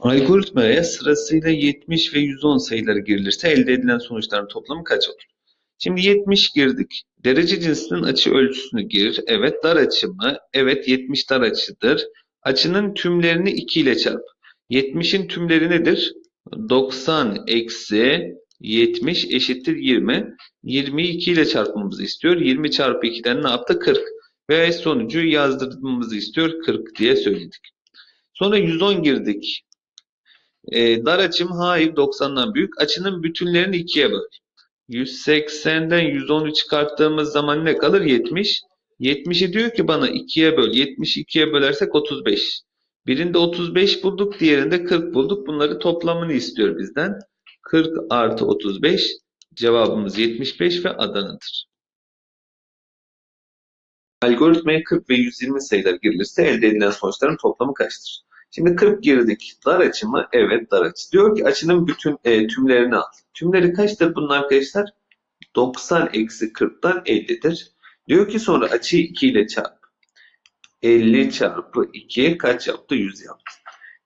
Algoritmaya sırasıyla 70 ve 110 sayıları girilirse elde edilen sonuçların toplamı kaç olur? Şimdi 70 girdik. Derece cinsinin açı ölçüsünü gir. Evet dar açı mı? Evet 70 dar açıdır. Açının tümlerini 2 ile çarp. 70'in tümleri nedir? 90 eksi 70 eşittir 20. 20'yi 2 ile çarpmamızı istiyor. 20 çarpı 2'den ne yaptı? 40. Ve sonucu yazdırmamızı istiyor. 40 diye söyledik. Sonra 110 girdik. E, dar açım hayır 90'dan büyük. Açının bütünlerini ikiye böl. 180'den 110'u çıkarttığımız zaman ne kalır? 70. 70'i diyor ki bana 2'ye böl. 70'i 2'ye bölersek 35. Birinde 35 bulduk, diğerinde 40 bulduk. Bunları toplamını istiyor bizden. 40 artı 35 cevabımız 75 ve Adana'dır. Algoritmaya 40 ve 120 sayılar girilirse elde edilen sonuçların toplamı kaçtır? Şimdi 40 girdik. Dar açı mı? Evet dar açı. Diyor ki açının bütün e, tümlerini al. Tümleri kaçtır bunun arkadaşlar? 90 eksi 40'tan 50'dir. Diyor ki sonra açıyı 2 ile çarp. 50 çarpı 2 kaç yaptı? 100 yaptı.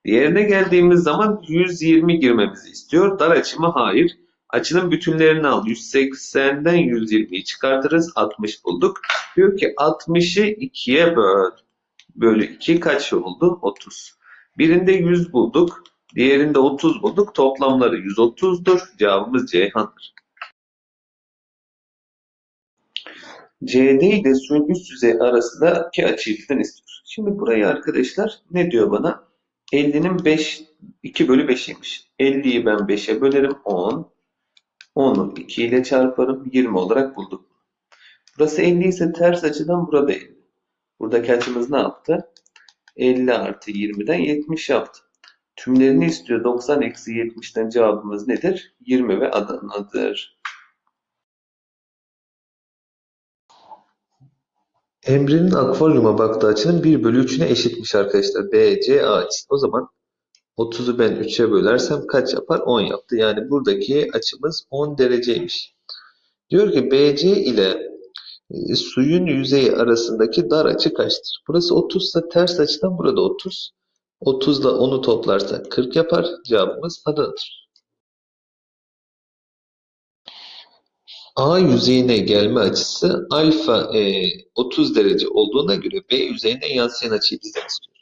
Diğerine geldiğimiz zaman 120 girmemizi istiyor. Dar açı mı? Hayır. Açının bütünlerini al. 180'den 120'yi çıkartırız. 60 bulduk. Diyor ki 60'ı 2'ye böl. Bölü 2 kaç oldu? 30. Birinde 100 bulduk. Diğerinde 30 bulduk. Toplamları 130'dur. Cevabımız Ceyhan'dır. CD ile suyun üst yüzey arasındaki açıyı bizden istiyor. Şimdi burayı arkadaşlar ne diyor bana? 50'nin 5, 2 bölü 5'iymiş. 50'yi ben 5'e bölerim 10. 10'u 2 ile çarparım 20 olarak bulduk. Burası 50 ise ters açıdan burada 50. Buradaki açımız ne yaptı? 50 artı 20'den 70 yaptı. Tümlerini istiyor. 90 eksi 70'ten cevabımız nedir? 20 ve Adana'dır. Emre'nin akvaryuma baktığı açının 1 bölü 3'üne eşitmiş arkadaşlar. BC açısı. O zaman 30'u ben 3'e bölersem kaç yapar? 10 yaptı. Yani buradaki açımız 10 dereceymiş. Diyor ki BC ile suyun yüzeyi arasındaki dar açı kaçtır? Burası 30 ise ters açıdan burada 30. 30 ile 10'u toplarsak 40 yapar. Cevabımız Adana'dır. A yüzeyine gelme açısı alfa e, 30 derece olduğuna göre B yüzeyine yansıyan açıyı bizden istiyor.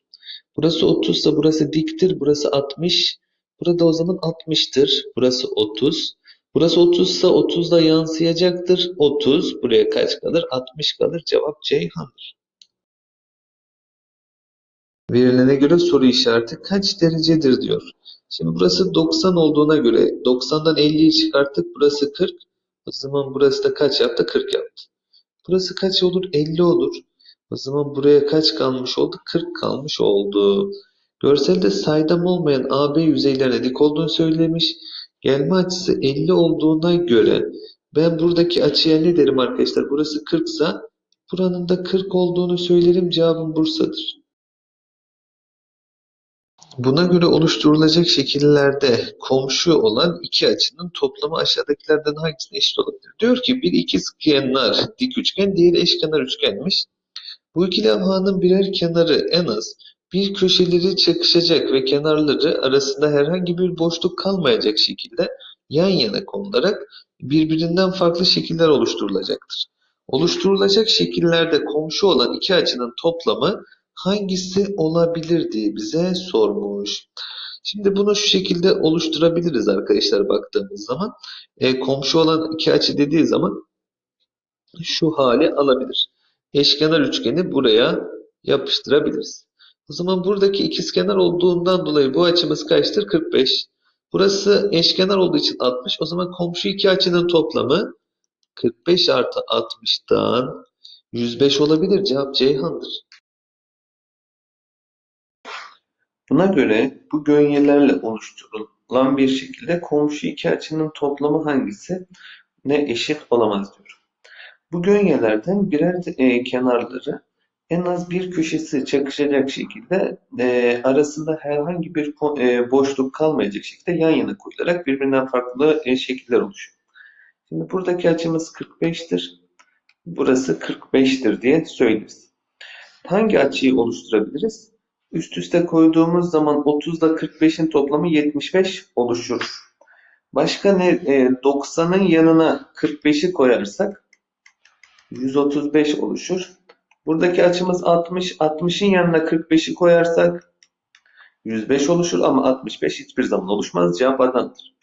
Burası 30 ise burası diktir. Burası 60. Burada o zaman 60'tır. Burası 30. Burası 30 ise 30 da yansıyacaktır. 30. Buraya kaç kalır? 60 kalır. Cevap Ceyhan'dır. Verilene göre soru işareti kaç derecedir diyor. Şimdi burası 90 olduğuna göre 90'dan 50'yi çıkarttık. Burası 40. O zaman burası da kaç yaptı? 40 yaptı. Burası kaç olur? 50 olur. O zaman buraya kaç kalmış oldu? 40 kalmış oldu. Görselde saydam olmayan AB yüzeylerine dik olduğunu söylemiş. Gelme açısı 50 olduğuna göre ben buradaki açıya ne derim arkadaşlar? Burası 40 ise buranın da 40 olduğunu söylerim. Cevabım Bursa'dır. Buna göre oluşturulacak şekillerde komşu olan iki açının toplamı aşağıdakilerden hangisine eşit olabilir? Diyor ki bir ikizkenar dik üçgen, diğeri eşkenar üçgenmiş. Bu iki levhanın birer kenarı en az bir köşeleri çakışacak ve kenarları arasında herhangi bir boşluk kalmayacak şekilde yan yana konularak birbirinden farklı şekiller oluşturulacaktır. Oluşturulacak şekillerde komşu olan iki açının toplamı hangisi olabilir diye bize sormuş. Şimdi bunu şu şekilde oluşturabiliriz arkadaşlar baktığımız zaman. E, komşu olan iki açı dediği zaman şu hali alabilir. Eşkenar üçgeni buraya yapıştırabiliriz. O zaman buradaki ikizkenar olduğundan dolayı bu açımız kaçtır? 45. Burası eşkenar olduğu için 60. O zaman komşu iki açının toplamı 45 artı 60'tan 105 olabilir. Cevap Ceyhan'dır. Buna göre bu gönyelerle oluşturulan bir şekilde komşu iki açının toplamı hangisi ne eşit olamaz diyor. Bu gönyelerden birer e, kenarları en az bir köşesi çakışacak şekilde e, arasında herhangi bir e, boşluk kalmayacak şekilde yan yana koyularak birbirinden farklı e, şekiller oluşuyor. Şimdi buradaki açımız 45'tir. Burası 45'tir diye söyleriz. Hangi açıyı oluşturabiliriz? Üst üste koyduğumuz zaman 30 ile 45'in toplamı 75 oluşur. Başka ne? E, 90'ın yanına 45'i koyarsak 135 oluşur. Buradaki açımız 60. 60'ın yanına 45'i koyarsak 105 oluşur ama 65 hiçbir zaman oluşmaz. Cevap Adana'dır.